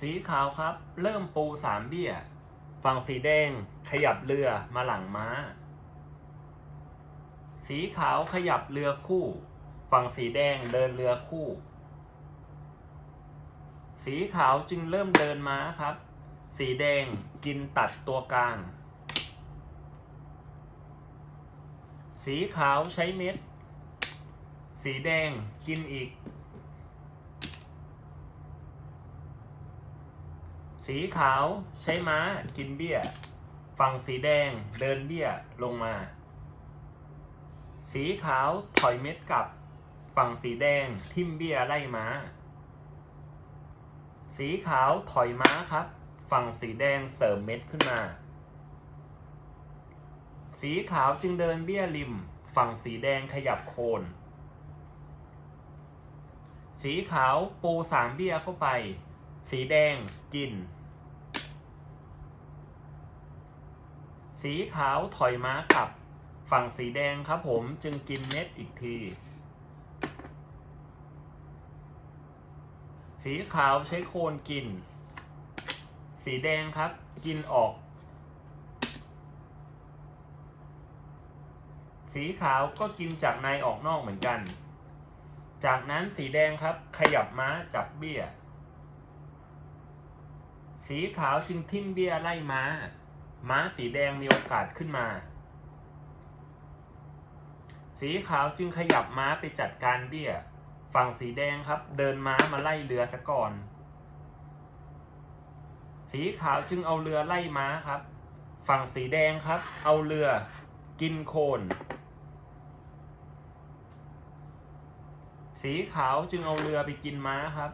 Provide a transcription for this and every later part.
สีขาวครับ เริ่มปูสามเบี้ย ฝั่งสีแดงขยับเรือมาหลังม้า สีขาวขยับเรือคู่ ฝั่งสีแดงเดินเรือคู่ สีขาวจึงเริ่มเดินม้าครับ สีแดงกินตัดตัวกลาง สีขาวใช้เม็ด สีแดงกินอีก สีขาวใช้ม้ากินเบี้ย ฝั่งสีแดงเดินเบี้ยลงมา สีขาวถอยเม็ดกลับ ฝั่งสีแดงทิ่มเบี้ยไล่ม้า สีขาวถอยม้าครับ ฝั่งสีแดงเสริมเม็ดขึ้นมา สีขาวจึงเดินเบี้ยริม ฝั่งสีแดงขยับโคน สีขาวปูสามเบี้ยเข้าไป สีแดงกิน สีขาวถอยม้ากลับ ฝั่งสีแดงครับผมจึงกินเม็ดอีกทีสีขาวใช้โคนกิน สีแดงครับ กินออก สีขาวก็กินจากในออกนอกเหมือนกัน จากนั้นสีแดงครับ ขยับม้าจับเบี้ย สีขาวจึงทิ่มเบี้ยไล่ม้า ม้าสีแดงมีโอกาสขึ้นมา สีขาวจึงขยับม้าไปจัดการเบี้ย ฝั่งสีแดงครับ เดินม้ามาไล่เรือซะก่อน สีขาวจึงเอาเรือไล่ม้าครับ ฝั่งสีแดงครับ เอาเรือกินโคน สีขาวจึงเอาเรือไปกินม้าครับ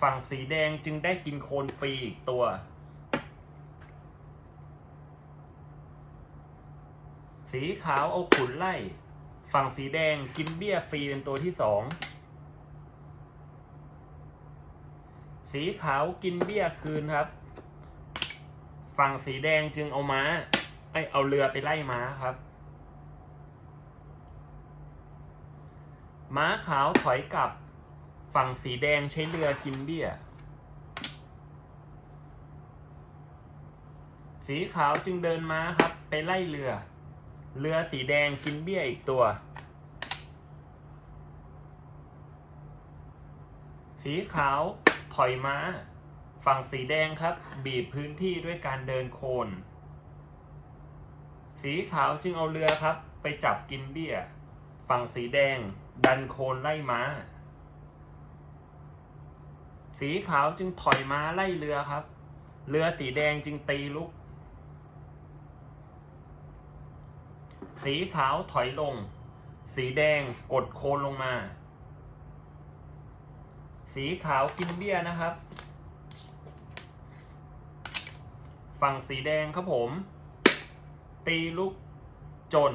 ฝั่งสีแดงจึงได้กินโคนฟรีอีกตัว สีขาวเอาขุนไล่ ฝั่งสีแดงกินเบี้ยฟรีเป็นตัวที่สอง สีขาวกินเบี้ยคืนครับ ฝั่งสีแดงจึงเอาม้าไอยเอาเรือไปไล่ม้าครับ ม้าขาวถอยกลับ ฝั่งสีแดงใช้เรือกินเบี้ย สีขาวจึงเดินม้าครับ ไปไล่เรือ เรือสีแดงกินเบี้ยอีกตัว สีขาว ถอยม้า ฝั่งสีแดงครับ บีบพื้นที่ด้วยการเดินโคน สีขาวจึงเอาเรือครับ ไปจับกินเบี้ย ฝั่งสีแดง ดันโคนไล่ม้า สีขาวจึงถอยม้าไล่เรือครับ เรือสีแดงจึงตีลุก สีขาวถอยลง สีแดงกดโคนลงมา สีขาวกินเบี้ยนะครับ ฝั่งสีแดงครับผม ตีลูกจน